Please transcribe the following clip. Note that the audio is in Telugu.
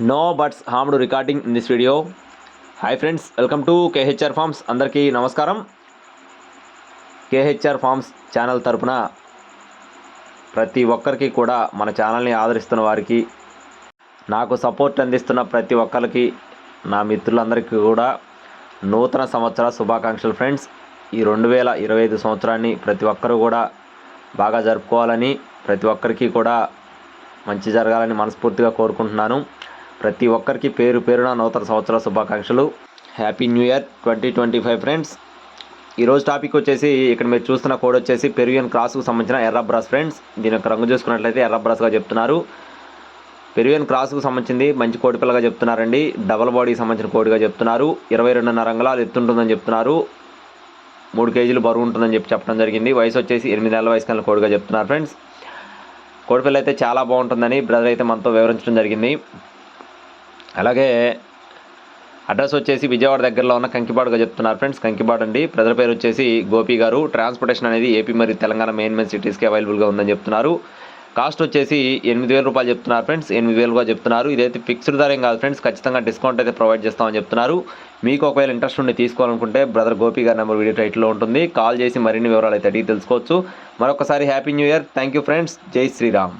నో బట్స్ హామ్డ్ recording in this video hi friends welcome to KHR farms అందరికీ నమస్కారం. కేహెచ్ఆర్ ఫార్మ్స్ ఛానల్ తరపున ప్రతి ఒక్కరికి కూడా మన ఛానల్ని ఆదరిస్తున్న వారికి నాకు సపోర్ట్ అందిస్తున్న ప్రతి ఒక్కరికి నా మిత్రులందరికీ కూడా నూతన సంవత్సర శుభాకాంక్షలు ఫ్రెండ్స్ ఈ రెండు వేల ఇరవై ఐదు సంవత్సరాన్ని ప్రతి ఒక్కరూ కూడా బాగా జరుపుకోవాలని ప్రతి ఒక్కరికి కూడా మంచి జరగాలని మనస్ఫూర్తిగా కోరుకుంటున్నాను. ప్రతి ఒక్కరికి పేరు పేరున నూతన సంవత్సర శుభాకాంక్షలు. Happy new year twenty twenty five friends ఈరోజు టాపిక్ వచ్చేసి ఇక్కడ మీరు చూస్తున్న కోడ్ వచ్చేసి పెరువియన్ క్రాస్కు సంబంధించిన ఎర్ర బ్రస్ ఫ్రెండ్స్ దీని యొక్క రంగు చూసుకున్నట్లయితే ఎర్ర బ్రస్గా చెప్తున్నారు. పెరువియన్ క్రాస్కు సంబంధించింది మంచి కోడి పిల్లగా చెప్తున్నారండి. డబల్ బాడీకి సంబంధించిన కోడిగా చెప్తున్నారు. ఇరవై రెండున్నర అంగళాలు ఎత్తుంటుందని చెప్తున్నారు. మూడు కేజీలు బరువు ఉంటుందని చెప్పి చెప్పడం జరిగింది. వయసు వచ్చేసి ఎనిమిది నెలల వయసు కన్నా కోడిగా చెప్తున్నారు ఫ్రెండ్స్ కోడిపిల్ల అయితే చాలా బాగుంటుందని బ్రదర్ అయితే మనతో వివరించడం జరిగింది. అలాగే అడ్రస్ వచ్చేసి విజయవాడ దగ్గరలో ఉన్న కంకిపాడుగా చెప్తున్నారు ఫ్రెండ్స్. కంకిపాడు అండి. ప్రజల పేరు వచ్చేసి గోపి గారు. ట్రాన్స్పోర్టేషన్ అనేది ఏపీ మరియు తెలంగాణ మెయిన్ మెయిన్ సిటీస్కి అవైలబుల్గా ఉందని చెప్తున్నారు. కాస్ట్ వచ్చేసి ఎనిమిది వేల రూపాయలు చెప్తున్నారు ఫ్రెండ్స్. ఎనిమిది వేలుగా చెప్తున్నారు. ఇదైతే ఫిక్స్డ్ ధర ఏం కాదు ఫ్రెండ్స్. ఖచ్చితంగా డిస్కౌంట్ అయితే ప్రొవైడ్ చేస్తామని చెప్తున్నారు. మీకు ఒకవేళ ఇంట్రెస్ట్ ఉండి తీసుకోవాలనుకుంటే బ్రదర్ గోపి గారి నెంబర్ వీడియో టైట్లో ఉంటుంది. కాల్ చేసి మరిన్ని వివరాలు అయితే అడిగి తెలుసుకోవచ్చు. మరొకసారి happy new year. Thank you friends. జై శ్రీరామ్.